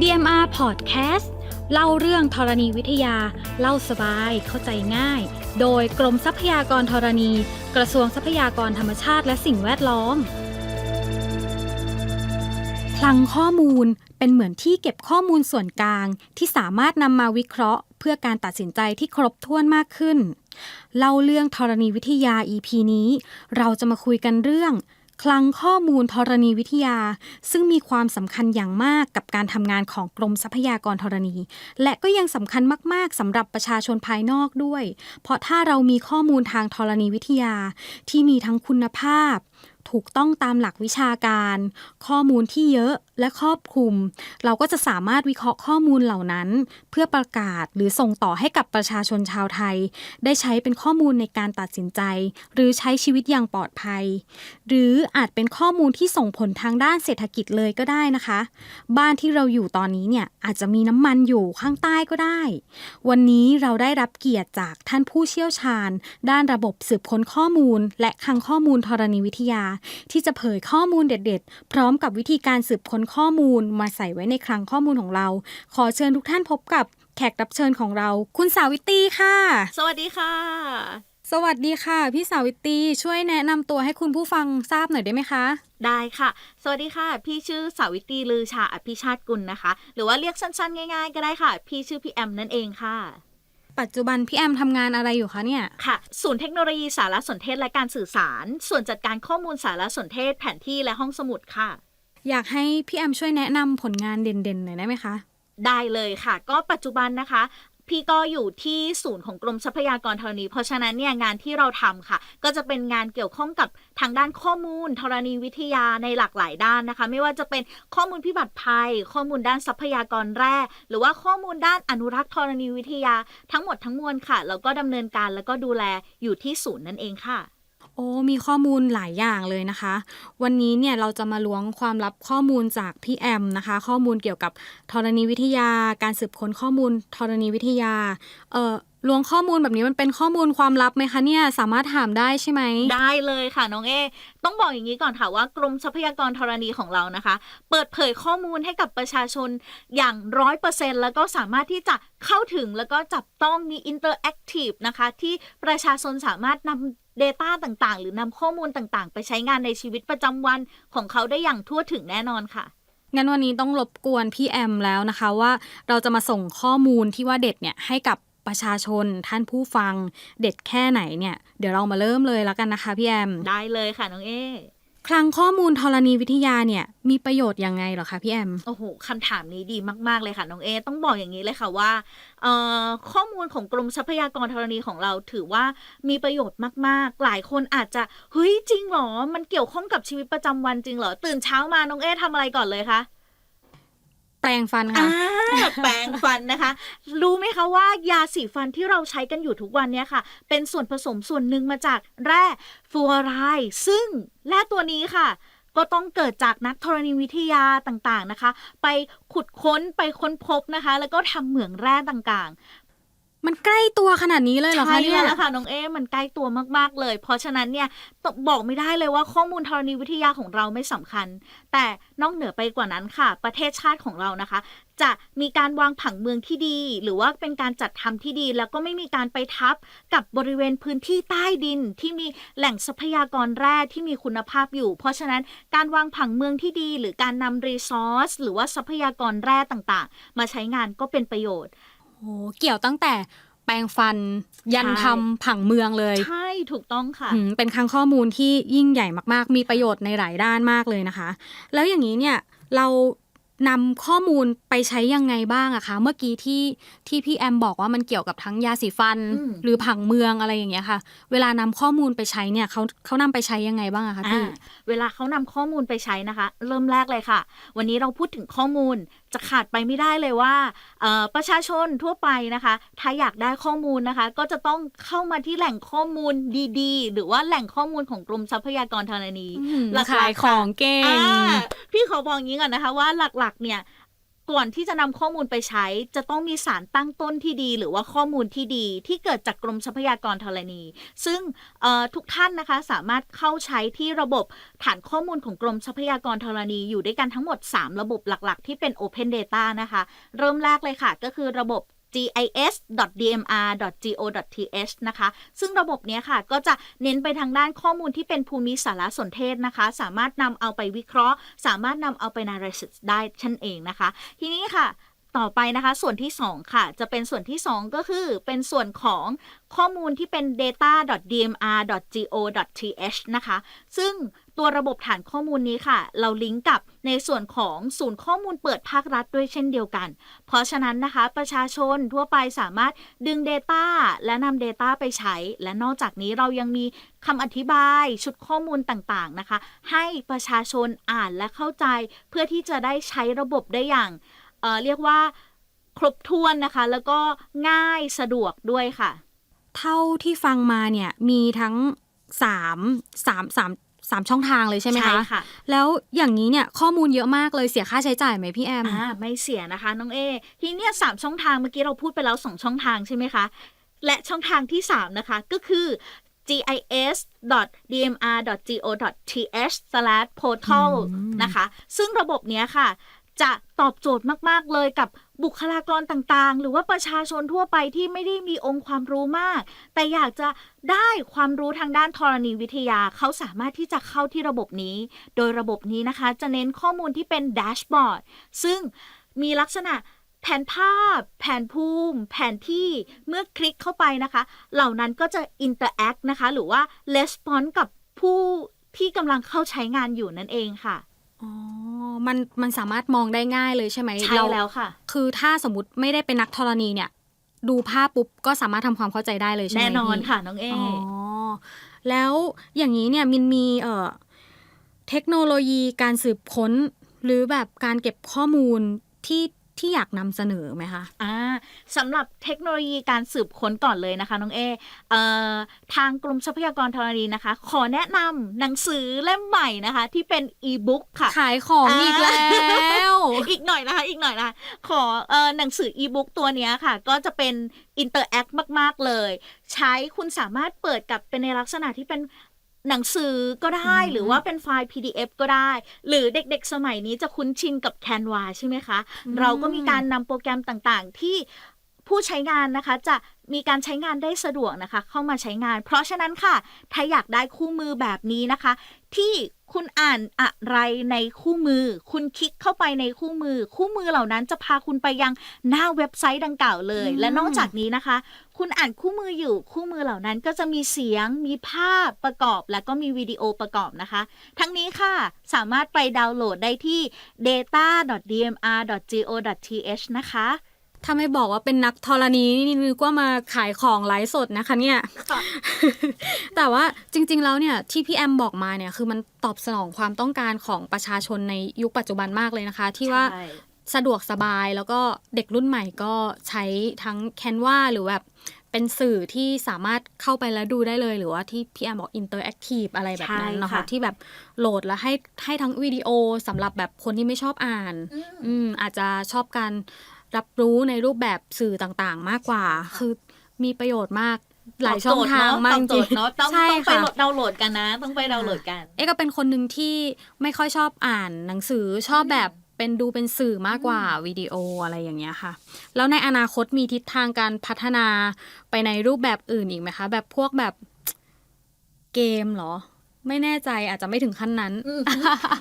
DMR Podcast เล่าเรื่องธรณีวิทยา เล่าสบายเข้าใจง่าย โดยกรมทรัพยากรธรณี กระทรวงทรัพยากรธรรมชาติและสิ่งแวดล้อม คลังข้อมูลเป็นเหมือนที่เก็บข้อมูลส่วนกลางที่สามารถนำมาวิเคราะห์ เพื่อการตัดสินใจที่ครบถ้วนมากขึ้น เล่าเรื่องธรณีวิทยา EP นี้ เราจะมาคุยกันเรื่อง คลังข้อมูลธรณีวิทยา ซึ่งมีความสำคัญอย่างมากกับการทำงานของกรมทรัพยากรธรณี และก็ยังสำคัญมาก ๆสำหรับประชาชนภายนอกด้วย เพราะถ้าเรามีข้อมูลทางธรณีวิทยา ที่มีทั้งคุณภาพ ถูกต้องตามหลักวิชาการ ข้อมูลที่เยอะ และครอบคลุม เราก็จะสามารถวิเคราะห์ข้อมูลเหล่านั้น เพื่อประกาศหรือส่งต่อให้กับประชาชนชาวไทย ได้ใช้เป็นข้อมูลในการตัดสินใจ หรือใช้ชีวิตอย่างปลอดภัย หรืออาจเป็นข้อมูลที่ส่งผลทางด้านเศรษฐกิจเลยก็ได้นะคะ บ้านที่เราอยู่ตอนนี้เนี่ยอาจจะมีน้ำมันอยู่ข้างใต้ก็ได้ วันนี้เราได้รับเกียรติจากท่านผู้เชี่ยวชาญ ด้านระบบสืบค้นข้อมูล และคลังข้อมูลธรณีวิทยา ที่จะเผยข้อมูลเด็ด ๆ พร้อมกับวิธีการสืบค้นข้อมูลมาใส่ไว้ในคลังข้อมูลของเรา ขอเชิญทุกท่านพบกับแขกรับเชิญของเรา คุณสาวิตรีค่ะ สวัสดีค่ะ สวัสดีค่ะ พี่สาวิตรีช่วยแนะนำตัวให้คุณผู้ฟังทราบหน่อยได้ไหมคะได้ค่ะ สวัสดีค่ะ พี่ชื่อสาวิตรีลือชาอภิชาติกุลนะคะ หรือว่าเรียกสั้นๆ ง่ายๆ ก็ได้ค่ะ พี่ชื่อพี่แอมนั่นเองค่ะ ปัจจุบันพี่แอมทำงานอะไรอยู่คะเนี่ย ค่ะ ศูนย์เทคโนโลยีสารสนเทศและการสื่อสาร ส่วนจัดการข้อมูลสารสนเทศแผนที่และห้องสมุดค่ะ อยากให้พี่แอมช่วยแนะนำผลงานเด่นๆหน่อยได้ไหมคะ ได้เลยค่ะ ก็ปัจจุบันนะคะ พี่ก็อยู่ที่ศูนย์ของกรมทรัพยากรธรณี เพราะฉะนั้นเนี่ยงานที่เราทำค่ะ ก็จะเป็นงานเกี่ยวข้องกับทางด้านข้อมูลธรณีวิทยาในหลากหลายด้านนะคะ ไม่ว่าจะเป็นข้อมูลพิบัติภัย ข้อมูลด้านทรัพยากรแร่หรือว่าข้อมูลด้านอนุรักษ์ธรณีวิทยาทั้งหมดทั้งมวลค่ะแล้วก็ดำเนินการแล้วก็ดูแลอยู่ที่ศูนย์นั่นเองค่ะ โอ้ มีข้อมูลหลายอย่างเลยนะคะ วันนี้เนี่ยเราจะมาล้วงความลับข้อมูลจากพี่แอมนะคะ ข้อมูลเกี่ยวกับธรณีวิทยา การสืบค้นข้อมูลธรณีวิทยา เอ่อล้วงข้อมูลแบบนี้มันเป็นข้อมูลความลับไหมคะเนี่ยสามารถถามได้ใช่ไหม ได้เลยค่ะน้องเอ ต้องบอกอย่างนี้ก่อนค่ะว่ากรมทรัพยากรธรณีของเรานะคะ เปิดเผยข้อมูลให้กับประชาชนอย่างร้อยเปอร์เซ็นแล้วก็สามารถที่จะเข้าถึงแล้วก็จับต้องมีอินเตอร์แอคทีฟนะคะ ที่ประชาชนสามารถนำ Data ต่างๆ หรือนำข้อมูลต่างๆ ไปใช้งานในชีวิตประจำวันของเขาได้อย่างทั่วถึงแน่นอนค่ะ งั้นวันนี้ต้องรบกวนพี่แอมแล้วนะคะว่าเราจะมาส่งข้อมูลที่ว่าเด็ดเนี่ยให้กับประชาชนท่านผู้ฟังเด็ดแค่ไหนเนี่ย เดี๋ยวเรามาเริ่มเลยแล้วกันนะคะพี่แอม ได้เลยค่ะน้องเอ คลังข้อมูลธรณีวิทยาเนี่ยมีประโยชน์ยังไงเหรอคะพี่แอม โอ้โหคำถามนี้ดีมากๆเลยค่ะน้องเอ ต้องบอกอย่างนี้เลยค่ะว่าข้อมูลของกรมทรัพยากรธรณีของเราถือว่ามีประโยชน์มากๆ หลายคนอาจจะเฮ้ยจริงเหรอ มันเกี่ยวข้องกับชีวิตประจำวันจริงเหรอ ตื่นเช้ามาน้องเอทำอะไรก่อนเลยคะ แปลงฟันค่ะแปรงฟันนะคะ รู้ไหมคะว่ายาสีฟันที่เราใช้กันอยู่ทุกวันเนี้ยค่ะ เป็นส่วนผสมส่วนหนึ่งมาจากแร่ฟูออไรด์ซึ่งแร่ตัวนี้ค่ะก็ต้องเกิดจากนักธรณีวิทยาต่างๆนะคะ ไปขุดค้นไปค้นพบนะคะ แล้วก็ทำเหมืองแร่ต่างๆ มันใกล้ตัวขนาดนี้เลยเหรอใช่คะเนี่ยแล้วค่ะน้องเอ๊มันใกล้ตัวมากๆเลย เพราะฉะนั้นเนี่ยต้องบอกไม่ได้เลยว่าข้อมูลธรณีวิทยาของเราไม่สำคัญ แต่นอกเหนือไปกว่านั้นค่ะ ประเทศชาติของเรานะคะ จะมีการวางผังเมืองที่ดี หรือว่าเป็นการจัดทำที่ดี แล้วก็ไม่มีการไปทับกับบริเวณพื้นที่ใต้ดินที่มีแหล่งทรัพยากรแร่ที่มีคุณภาพอยู่ เพราะฉะนั้นการวางผังเมืองที่ดี หรือการนำรีซอสหรือว่าทรัพยากรแร่ต่างๆ มาใช้งานก็เป็นประโยชน์ โอ้เกี่ยวตั้งแต่แปลงฟัน ยันใช่ทำผังเมืองเลย ใช่ถูกต้องค่ะอืมเป็นคลังข้อมูลที่ยิ่งใหญ่มากๆ มีประโยชน์ในหลายด้านมากเลยนะคะ แล้วอย่างนี้เนี่ยเรานำข้อมูลไปใช้ยังไงบ้างอะคะ เมื่อกี้ที่ที่พี่แอมบอกว่ามันเกี่ยวกับทั้งยาสีฟันอืมหรือผังเมืองอะไรอย่างเงี้ยค่ะ เวลานำข้อมูลไปใช้เนี่ยเขาเขานำไปใช้ยังไงบ้างอะคะพี่อ่าเวลาเขานำข้อมูลไปใช้นะคะ เริ่มแรกเลยค่ะ วันนี้เราพูดถึงข้อมูล จะขาดไปไม่ได้เลยว่าเอ่อประชาชนทั่วไปนะคะ ถ้าอยากได้ข้อมูลนะคะ ก็จะต้องเข้ามาที่แหล่งข้อมูลดีๆ หรือว่าแหล่งข้อมูลของกรมทรัพยากรธรณีอืมหลักๆขายของเก่งอ่าพี่ขอบอกอย่างนี้ก่อนนะคะว่าหลักๆเนี่ย ก่อนที่จะนำข้อมูลไปใช้ จะต้องมีสารตั้งต้นที่ดี หรือว่าข้อมูลที่ดีที่เกิดจากกรมทรัพยากรธรณี ซึ่งทุกท่านนะคะสามารถเข้าใช้ที่ระบบฐานข้อมูลของกรมทรัพยากรธรณี อยู่ด้วยกันทั้งหมด 3 ระบบหลัก ๆ ที่เป็น Open Data นะคะ เริ่มแรกเลยค่ะ ก็คือระบบ gis.dmr.go.th นะคะ ซึ่งระบบเนี้ยค่ะ ก็จะเน้นไปทางด้านข้อมูลที่เป็นภูมิสารสนเทศนะคะ สามารถนำเอาไปวิเคราะห์ สามารถนำเอาไป analysis ได้ชั้นเองนะคะ ทีนี้ค่ะ ต่อไปนะคะส่วนที่ 2 ค่ะ จะเป็นส่วนที่ 2 ก็คือเป็นส่วนของข้อมูลที่เป็น data.dmr.go.th นะคะ ซึ่งตัวระบบฐานข้อมูลนี้ค่ะ เราลิงก์กับในส่วนของศูนย์ข้อมูลเปิดภาครัฐด้วยเช่นเดียวกัน เพราะฉะนั้นนะคะ ประชาชนทั่วไปสามารถดึง Data และนำ Data ไปใช้ และนอกจากนี้เรายังมีคำอธิบายชุดข้อมูลต่างๆนะคะ ให้ประชาชนอ่านและเข้าใจ เพื่อที่จะได้ใช้ระบบได้อย่าง เอ่อเรียกว่าครบถ้วนนะคะ แล้วก็ง่ายสะดวกด้วยค่ะ เท่าที่ฟังมาเนี่ยมีทั้งสามสามสามสามช่องทางเลยใช่ไหมคะค่ะ แล้วอย่างนี้เนี่ยข้อมูลเยอะมากเลยเสียค่าใช้จ่ายไหมพี่แอม อ่าไม่เสียนะคะน้องเอ ทีเนี้ยสามช่องทางเมื่อกี้เราพูดไปแล้วสองช่องทางใช่ไหมคะ และช่องทางที่สามนะคะก็คือ gis.dmr.go.th/portal อืมนะคะ ซึ่งระบบเนี้ยค่ะ จะตอบโจทย์มากๆเลยกับบุคลากรต่างๆ หรือว่าประชาชนทั่วไปที่ไม่ได้มีองค์ความรู้มาก แต่อยากจะได้ความรู้ทางด้านธรณีวิทยาเขาสามารถที่จะเข้าที่ระบบนี้ โดยระบบนี้นะคะ จะเน้นข้อมูลที่เป็นแดชบอร์ดซึ่งมีลักษณะแผนภาพ แผนภูมิ แผนที่ เมื่อคลิกเข้าไปนะคะ เหล่านั้นก็จะอินเตอร์แอคนะคะ หรือว่าレスปอนกับผู้ที่กำลังเข้าใช้งานอยู่นั่นเองค่ะ อ๋อ มันมันสามารถมองได้ง่ายเลยใช่ไหมใช่เราแล้วค่ะ คือถ้าสมมติไม่ได้เป็นนักธรณีเนี่ย ดูภาพปุ๊บก็สามารถทำความเข้าใจได้เลยใช่ไหมแน่นอนพี่ ค่ะน้องเอ อ๋อ แล้วอย่างนี้เนี่ยมินมีเอ่อเทคโนโลยีการสืบค้น หรือแบบการเก็บข้อมูลที่ ที่อยากนำเสนอไหมคะอ่าสำหรับเทคโนโลยีการสืบค้นก่อนเลยนะคะน้องเอเอ่อทางกรมทรัพยากรธรณีนะคะ ขอแนะนำหนังสือเล่มใหม่นะคะ ที่เป็นอีบุ๊กค่ะ ขายของอ่า อีกแล้ว อีกหน่อยนะคะอีกหน่อยนะคะขอเอ่อหนังสืออีบุ๊กตัวเนี้ยค่ะ ก็จะเป็นอินเตอร์แอคมาก ๆ เลย ใช้คุณสามารถเปิดกับเป็นในลักษณะที่เป็น หนังสือก็ได้อืมหรือว่าเป็นไฟล์ PDF ก็ได้ หรือเด็กๆ สมัยนี้จะคุ้นชินกับ Canva ใช่ไหมคะ เราก็มีการนำโปรแกรมต่างๆ ที่ผู้ใช้งานนะคะจะมีการใช้งานได้สะดวกนะคะ เข้ามาใช้งาน เพราะฉะนั้นค่ะ ถ้าอยากได้คู่มือแบบนี้นะคะ ที่คุณอ่านอะไรในคู่มือ คุณคลิกเข้าไปในคู่มือ คู่มือเหล่านั้นจะพาคุณไปยังหน้าเว็บไซต์ดังกล่าวเลยอืมและนอกจากนี้นะคะ คุณอ่านคู่มืออยู่คู่มือเหล่านั้นก็จะมีเสียงมีภาพประกอบและก็มีวิดีโอประกอบนะคะ ทั้งนี้ค่ะ สามารถไปดาวน์โหลดได้ที่ data.dmr.go.th นะคะถ้าไม่บอกว่าเป็นนักธรณีนี่นึกว่ามาขายของไลฟ์สดนะคะเนี่ย แต่ว่าจริง ๆ แล้วเนี่ยที่พี่แอมบอกมาเนี่ยคือมันตอบสนองความต้องการของประชาชนในยุคปัจจุบันมากเลยนะคะ ที่ว่าใช่ สะดวกสบายแล้วก็เด็กรุ่นใหม่ก็ใช้ทั้งแคนวาหรือแบบเป็นสื่อที่สามารถเข้าไปแล้วดูได้เลย หรือว่าที่พี่แอมบอกอินเตอร์แอคทีฟอะไรแบบนั้นใช่นะคะค่ะที่แบบโหลดแล้วให้ให้ทั้งวิดีโอสำหรับแบบคนที่ไม่ชอบอ่าน อืมอาจจะชอบการรับรู้ในรูปแบบสื่อต่างๆ มากกว่า คือมีประโยชน์มากหลายช่องทางมากตอบจโจริทงย์เนาะต้องใช่ต้องไปค่ะโหลดดาวน์โหลดกันนะ ต้องไปดาวน์โหลดกัน เอ๊ะก็เป็นคนหนึ่งที่ไม่ค่อยชอบอ่านหนังสือชอบแบบ เป็นดูเป็นสื่อมากกว่าวิดีโออะไรอย่างเงี้ยค่ะ แล้วในอนาคตมีทิศทางการพัฒนาไปในรูปแบบอื่นอีกไหมคะ แบบพวกแบบเกมเหรอ ไม่แน่ใจอาจจะไม่ถึงขั้นนั้นอืม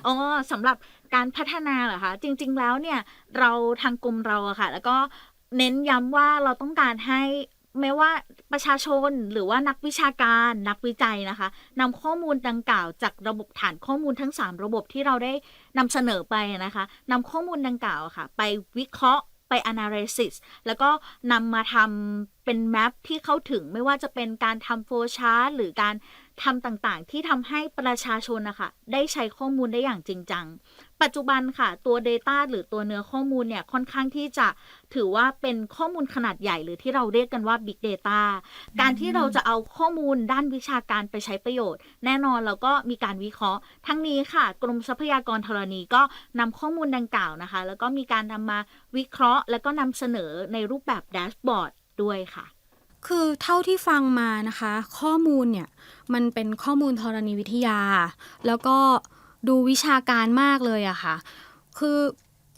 อ๋อสำหรับการพัฒนาเหรอคะจริง ๆ แล้วเนี่ย เราทางกรมเราอะค่ะ แล้วก็เน้นย้ำว่าเราต้องการให้ ไม่ว่าประชาชนหรือว่านักวิชาการนักวิจัยนะคะนำข้อมูลดังกล่าวจากระบบฐานข้อมูลทั้ง 3 ระบบที่เราได้นำเสนอไปนะคะนำข้อมูลดังกล่าวะค่ะ ไปวิเคราะห์ไป analysis แล้วก็นำมาทำเป็นแมปที่เข้าถึงไม่ว่าจะเป็นการทำโฟลชาร์หรือการ ทำต่างๆ ที่ทำให้ประชาชนนะคะได้ใช้ข้อมูลได้อย่างจริงจัง ปัจจุบันค่ะ ตัว Data หรือตัวเนื้อข้อมูลเนี่ยค่อนข้างที่จะถือว่าเป็นข้อมูลขนาดใหญ่หรือที่เราเรียกกันว่า Big Data การที่เราจะเอาข้อมูลด้านวิชาการไปใช้ประโยชน์ แน่นอนเราก็มีการวิเคราะห์ ทั้งนี้ค่ะ กรมทรัพยากรธรณีก็นำข้อมูลดังกล่าวนะคะ แล้วก็มีการนำมาวิเคราะห์ แล้วก็นำเสนอในรูปแบบแดชบอร์ดด้วยค่ะ คือเท่าที่ฟังมานะคะ ข้อมูลเนี่ย มันเป็นข้อมูลธรณีวิทยา แล้วก็ดูวิชาการมากเลยอะค่ะ คือ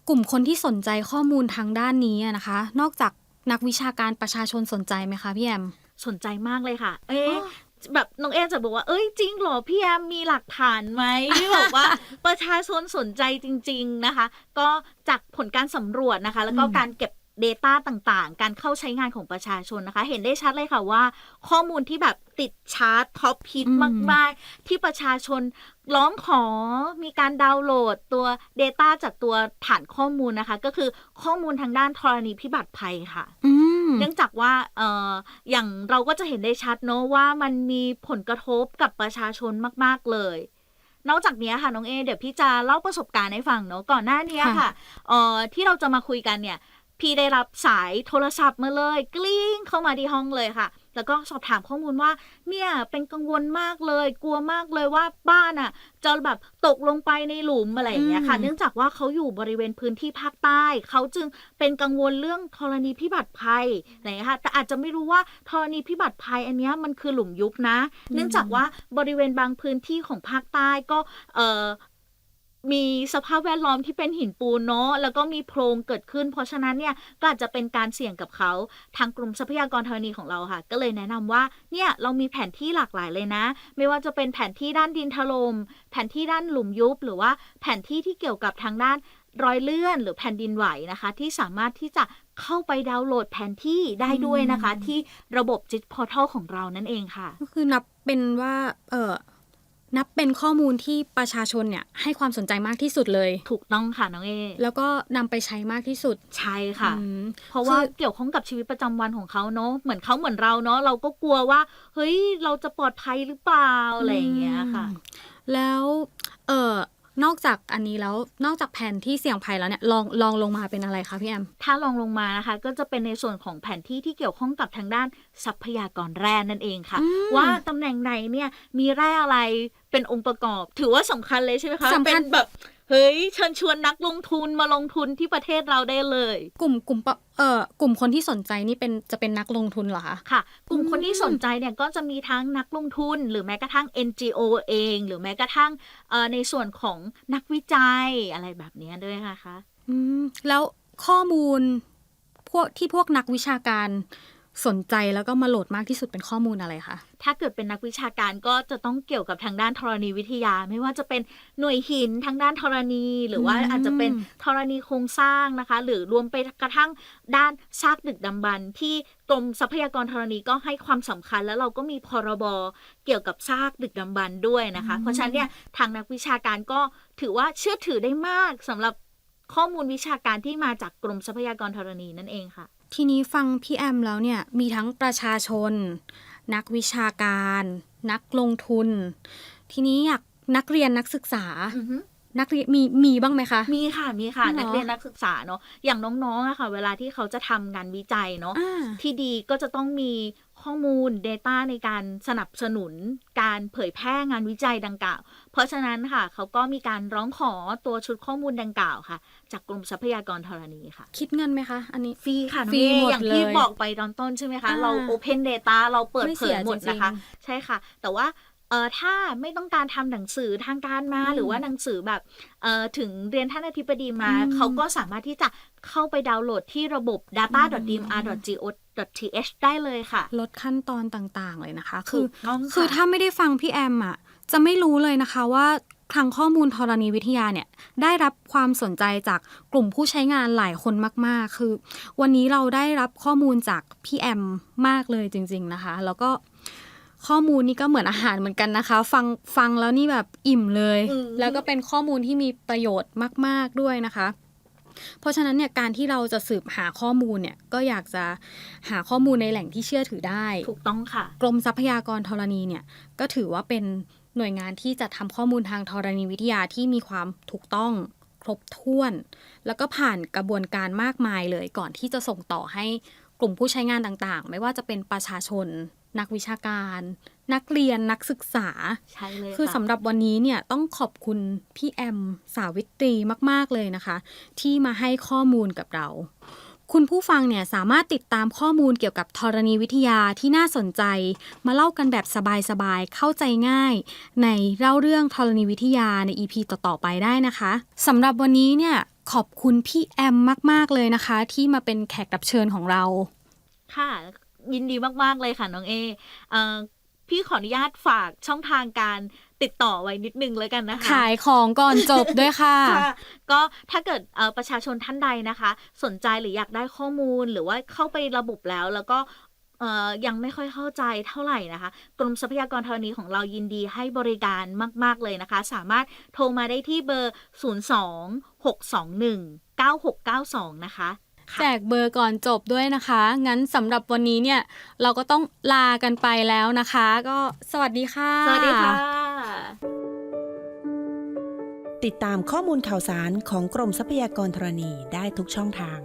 กลุ่มคนที่สนใจข้อมูลทางด้านนี้อะนะคะ นอกจากนักวิชาการประชาชนสนใจไหมคะพี่แอมสนใจมากเลยค่ะ เอ๊ะอ๋อแบบน้องเอจะบอกว่า เอ้ยจริงเหรอพี่แอมมีหลักฐานไหมที่บอกว่าประชาชนสนใจจริง ๆนะคะ ก็จากผลการสำรวจนะคะ แล้วก็อืมการเก็บ Data ต่างๆ การเข้าใช้งานของประชาชนนะคะ เห็นได้ชัดเลยค่ะว่า ข้อมูลที่แบบติดชาร์ตท็อปฮิตมาก ๆ ที่ประชาชนร้องขอมีการดาวน์โหลดตัว Data จากตัวฐานข้อมูลนะคะ ก็คือข้อมูลทางด้านธรณีพิบัติภัยค่ะอืมเนื่องจากว่าเอ่ออย่างเราก็จะเห็นได้ชัดเนอะว่ามันมีผลกระทบกับประชาชนมาก ๆ เลยนอกจากนี้ค่ะน้องเอเดี๋ยวพี่จะเล่าประสบการณ์ให้ฟังเนอะก่อนหน้านี้ค่ะค่ะเอ่อที่เราจะมาคุยกันเนี่ย พี่ได้รับสายโทรศัพท์มาเลย กลิ้งเข้ามาที่ห้องเลยค่ะ แล้วก็สอบถามข้อมูลว่า เนี่ยเป็นกังวลมากเลย กลัวมากเลยว่าบ้านอะจะแบบตกลงไปในหลุมอะไรอย่างเงี้ยค่ะอืมเนื่องจากว่าเขาอยู่บริเวณพื้นที่ภาคใต้ เขาจึงเป็นกังวลเรื่องธรณีพิบัติภัยอะไรอย่างเงี้ยค่ะ แต่อาจจะไม่รู้ว่าธรณีพิบัติภัยอันเนี้ยมันคือหลุมยุบนะ เนื่องจากว่าบริเวณบางพื้นที่ของภาคใต้ก็เอ่อ มีสภาพแวดล้อมที่เป็นหินปูนเนาะแล้วก็มีโพรงเกิดขึ้น เพราะฉะนั้นเนี่ยก็อาจจะเป็นการเสี่ยงกับเขาทางกรมทรัพยากรธรณีของเราค่ะ ก็เลยแนะนำว่าเนี่ยเรามีแผนที่หลากหลายเลยนะ ไม่ว่าจะเป็นแผนที่ด้านดินถลม่มแผนที่ด้านหลุมยุบ หรือว่าแผนที่ที่เกี่ยวกับทางด้านรอยเลื่อนหรือแผ่นดินไหวนะคะ ที่สามารถที่จะเข้าไปดาวน์โหลดแผนที่ได้ด้วยนะคะอืมที่ระบบจิตพอร์ทัลของเรานั่นเองค่ะ ก็คือนับเป็นว่าเออ นับเป็นข้อมูลที่ประชาชนเนี่ยให้ความสนใจมากที่สุดเลย ถูกต้องค่ะน้องเอ แล้วก็นำไปใช้มากที่สุด ใช่ค่ะอืมเพราะว่าคือเกี่ยวข้องกับชีวิตประจำวันของเขาเนาะ เหมือนเขาเหมือนเราเนาะ เราก็กลัวว่า เฮ้ย เราจะปลอดภัยหรือเปล่า อะไรอย่างเงี้ยค่ะอืมแล้ว เออ นอกจากอันนี้แล้วนอกจากแผนที่เสี่ยงภัยแล้วเนี่ยลองลองลงมาเป็นอะไรคะพี่แอม ถ้าลองลงมานะคะก็จะเป็นในส่วนของแผนที่ที่เกี่ยวข้องกับทางด้านทรัพยากรแร่นั่นเองค่ะอืมว่าตำแหน่งไหนเนี่ยมีแร่อะไรเป็นองค์ประกอบ ถือว่าสำคัญเลยใช่ไหมคะสำคัญเป็นแบบ เฮ้ยเชิญชวนนักลงทุนมาลงทุนที่ประเทศเราได้เลย กลุ่มกลุ่มปะเออกลุ่มคนที่สนใจนี่เป็นจะเป็นนักลงทุนเหรอคะค่ะ กลุ่มคนที่อืมสนใจเนี่ยก็จะมีทั้งนักลงทุน หรือแม้กระทั่ง NGO เอง หรือแม้กระทั่งเอ่อในส่วนของนักวิจัยอะไรแบบเนี้ยด้วยนะคะอืมแล้วข้อมูลพวกที่พวกนักวิชาการ สนใจแล้วก็มาโหลดมากที่สุดเป็นข้อมูลอะไรคะถ้าเกิดเป็นนักวิชาการก็จะต้องเกี่ยวกับทางด้านธรณีวิทยา ไม่ว่าจะเป็นหน่วยหินทางด้านธรณี หรือว่าอืมอาจจะเป็นธรณีโครงสร้างนะคะ หรือรวมไปกระทั่งด้านซากดึกดำบรรพ์ที่กรมทรัพยากรธรณีก็ให้ความสำคัญ แล้วเราก็มีพรบเกี่ยวกับซากดึกดำบรรพ์ด้วยนะคะ เพราะฉะนั้นเนี่ยทางนักวิชาการก็ถือว่าเชื่อถือได้มากสำหรับข้อมูลวิชาการที่มาจากกรมทรัพยากรธรณีนั่นเองค่ะ ทีนี้ฟังพี่แอมแล้วเนี่ยมีทั้งประชาชน นักวิชาการ นักลงทุน ทีนี้อยากนักเรียนนักศึกษาอือฮึนักเรียนมีมีบ้างไหมคะ มีค่ะมีค่ะเหรอนักเรียนนักศึกษาเนาะอย่างน้องๆอะค่ะ เวลาที่เขาจะทำงานวิจัยเนาะอ่าที่ดีก็จะต้องมี ข้อมูล Data ในการสนับสนุนการเผยแพร่งานวิจัยดังกล่าว เพราะฉะนั้นค่ะเขาก็มีการร้องขอตัวชุดข้อมูลดังกล่าวค่ะ จากกรมทรัพยากรธรณีค่ะ คิดเงินไหมคะ อันนี้ ฟรีค่ะน้องฟรีเอหมดอย่างที่เลยบอกไปตอนต้นใช่ไหมคะอ่าเรา Open Data เราเปิดไม่เผเสียยหมดจริงๆนะคะ ใช่ค่ะ แต่ว่าเออถ้าไม่ต้องการทำหนังสือทางการมาอืมหรือว่าหนังสือแบบเออถึงเรียนท่านอธิบดีมาอืมเขาก็สามารถที่จะ เข้าไปดาวน์โหลดที่ระบบ data.dmr.go.th ได้เลยค่ะ ลดขั้นตอนต่างๆเลยนะคะ คืถูอกต้องคือค่ะถ้าไม่ได้ฟังพี่แอมอะ จะไม่รู้เลยนะคะว่าทางข้อมูลธรณีวิทยาเนี่ย ได้รับความสนใจจากกลุ่มผู้ใช้งานหลายคนมาก ๆ คือ วันนี้เราได้รับข้อมูลจากพี่แอมมากเลยจริง ๆนะคะ แล้วก็ข้อมูลนี่ก็เหมือนอาหารเหมือนกันนะคะ ฟังฟังแล้วนี่แบบอิ่มเลยอืมแล้วก็เป็นข้อมูลที่มีประโยชน์มาก ๆด้วยนะคะ เพราะฉะนั้นเนี่ยการที่เราจะสืบหาข้อมูลเนี่ยก็อยากจะหาข้อมูลในแหล่งที่เชื่อถือได้ ถูกต้องค่ะ กรมทรัพยากรธรณีเนี่ยก็ถือว่าเป็นหน่วยงานที่จะทำข้อมูลทางธรณีวิทยาที่มีความถูกต้องครบถ้วน แล้วก็ผ่านกระบวนการมากมายเลยก่อนที่จะส่งต่อให้กลุ่มผู้ใช้งานต่างๆ ไม่ว่าจะเป็นประชาชน นักวิชาการ นักเรียนนักศึกษา ใช่เลยคือค่ะสำหรับวันนี้เนี่ยต้องขอบคุณพี่แอม สาวิตรีมาก ๆ เลยนะคะ ที่มาให้ข้อมูลกับเรา คุณผู้ฟังเนี่ยสามารถติดตามข้อมูลเกี่ยวกับธรณีวิทยาที่น่าสนใจ มาเล่ากันแบบสบายๆ เข้าใจง่าย ในเล่าเรื่องธรณีวิทยาใน EP ต่อๆไปได้นะคะสำหรับวันนี้เนี่ยขอบคุณพี่แอมมาก ๆ เลยนะคะ ที่มาเป็นแขกรับเชิญของเรา ค่ะ ยินดีมาก ๆ เลยค่ะ น้องเอเอ่อ พี่ขออนุญาตฝากช่องทางการติดต่อไว้นิดนึงเลยกันนะคะ ขายของก่อนจบด้วยค่ะค่ะก็ถ้าเกิดเอ่อประชาชนท่านใดนะคะ สนใจหรืออยากได้ข้อมูลหรือว่าเข้าไประบบแล้วแล้วก็เอ่อยังไม่ค่อยเข้าใจเท่าไหร่นะคะ กรมทรัพยากรธรณีของเรายินดีให้บริการมาก ๆ เลยนะคะ สามารถโทรมาได้ที่เบอร์ 02-621-9692 นะคะค่ะ แจกเบอร์ก่อนจบด้วยนะคะ งั้นสำหรับวันนี้เนี่ย เราก็ต้องลากันไปแล้วนะคะ ก็สวัสดีค่ะ สวัสดีค่ะ ติดตามข้อมูลข่าวสารของกรมทรัพยากรธรณีได้ทุกช่องทาง